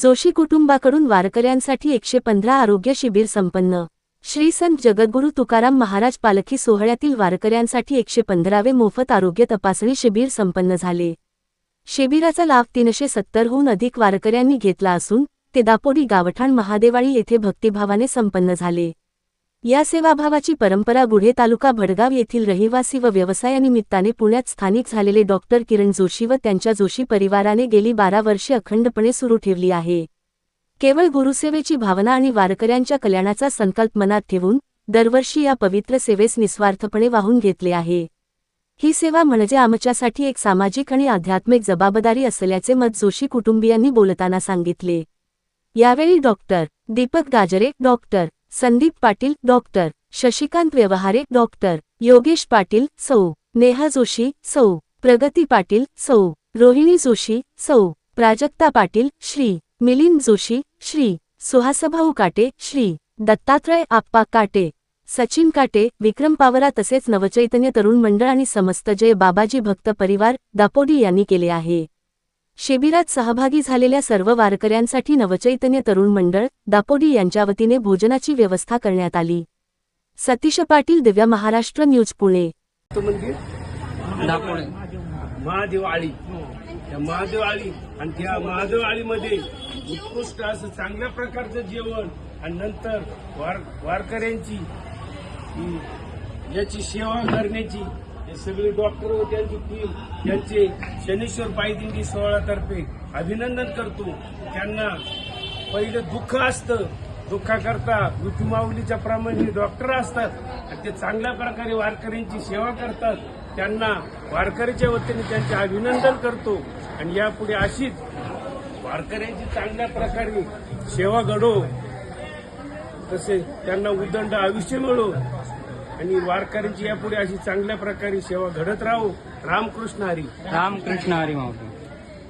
जोशी कुटुंबाकडून वारकऱ्यांसाठी एकशे पंधरा आरोग्य शिबिर संपन्न. श्री संत जगद्गुरू तुकाराम महाराज पालखी सोहळ्यातील वारकऱ्यांसाठी एकशे पंधरावे मोफत आरोग्य तपासणी शिबिर संपन्न झाले. शिबिराचा लाभ तीनशे सत्तरहून अधिक वारकऱ्यांनी घेतला असून ते दापोडी गावठाण महादेवाळी येथे भक्तिभावाने संपन्न झाले. या सेवाभावाची परंपरा गुढे तालुका भडगाव येथील रहिवासी व व्यवसायानिमित्ताने पुण्यात स्थानिक झालेले डॉक्टर किरण जोशी व त्यांच्या जोशी परिवाराने गेली बारा वर्षे अखंडपणे सुरू ठेवली आहे. केवळ गुरुसेवेची भावना आणि वारकऱ्यांच्या कल्याणाचा संकल्प मनात ठेवून दरवर्षी या पवित्र सेवेस निस्वार्थपणे वाहून घेतले आहे. ही सेवा म्हणजे आमच्यासाठी एक सामाजिक आणि आध्यात्मिक जबाबदारी असल्याचे मत जोशी कुटुंबियांनी बोलताना सांगितले. यावेळी doctor Deepak Gajare doctor Sandeep Patil doctor Shashikant Vyavahare doctor Yogesh Patil सौ. नेहा जोशी सौ. प्रगती पाटील सौ. रोहिणी जोशी सौ. प्राजक्ता पाटील श्री. मिलिंद जोशी श्री. सुहासभाऊ काटे श्री. दत्तात्रय आप्पा काटे. सचिन काटे विक्रम पावरा तसेच नवचैतन्य तरुण मंडळ आणि समस्त जय बाबाजी भक्त परिवार दापोडी यांनी केले आहे. शिबिरात सहभागी झालेल्या सर्व वारकऱ्यांसाठी नवचैतन्य तरुण मंडळ दापोडी यांच्या वतीने भोजनाची व्यवस्था करण्यात आली. सतीश पाटील दिव्या महाराष्ट्र न्यूज पुणे. तो मंदिर? दापोडे. महादेव आळी त्या महादेव आळी आणि त्या महादेव आळीमध्ये उत्कृष्ट असं चांगल्या प्रकारचं जेवण आणि नंतर वार वारकऱ्यांची याची सेवा करण्याची सगळे डॉक्टर व त्यांची टीम यांचे शनीश्वर पायदिंडी सोहळ्यातर्फे अभिनंदन करतो. त्यांना पहिलं दुःख असतं. दुःखाकरता विठुमाऊलीच्या प्रमाणे डॉक्टर असतात. आणि ते चांगल्या प्रकारे वारकऱ्यांची सेवा करतात. त्यांना वारकऱ्याच्या वतीने त्यांचे अभिनंदन करतो. आणि यापुढे अशीच वारकऱ्यांची चांगल्या प्रकारे सेवा घडो. तसे त्यांना उदंड आयुष्य मिळो. आणि वारकऱ्यांची यापुढे अशी चांगल्या प्रकारे सेवा घडत राहो. रामकृष्ण हरी. रामकृष्ण हरी माऊली